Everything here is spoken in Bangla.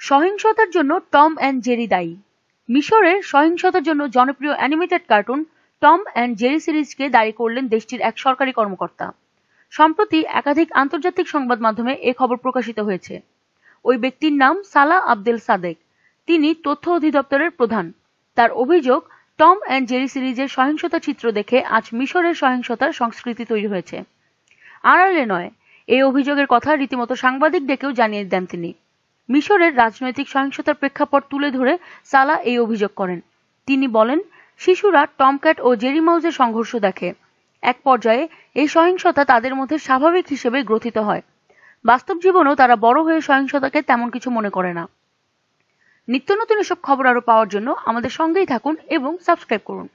সহিংসতার জন্য টম অ্যান্ড জেরি দায়ী। মিশরের সহিংসতার জন্য জনপ্রিয় animated cartoon Tom and Jerry সিরিজকে দায়ী করলেন দেশটির এক সরকারি কর্মকর্তা। সম্প্রতি একাধিক আন্তর্জাতিক সংবাদ মাধ্যমে এ খবর প্রকাশিত হয়েছে। ওই ব্যক্তির নাম সালা আবদেল সাদেক। তিনি তথ্য অধিদপ্তরের প্রধান। তার অভিযোগ, টম অ্যান্ড জেরি সিরিজের সহিংসতা চিত্র দেখে আজ মিশরের সহিংসতার সংস্কৃতি তৈরি হয়েছে। আড়ালে নয়, এই অভিযোগের কথা রীতিমতো সাংবাদিক ডেকেও জানিয়ে দেন তিনি। মিশরের রাজনৈতিক সহিংসতার প্রেক্ষাপট তুলে ধরে সালা এই অভিযোগ করেন। তিনি বলেন, শিশুরা টমক্যাট ও জেরি মাউজের সংঘর্ষ দেখে। এক পর্যায়ে এই সহিংসতা তাদের মধ্যে স্বাভাবিক হিসেবে গ্রথিত হয়। বাস্তব জীবনেও তারা বড় হয়ে সহিংসতাকে তেমন কিছু মনে করে না। নিত্য নতুন এসব খবর আরও পাওয়ার জন্য আমাদের সঙ্গেই থাকুন এবং সাবস্ক্রাইব করুন।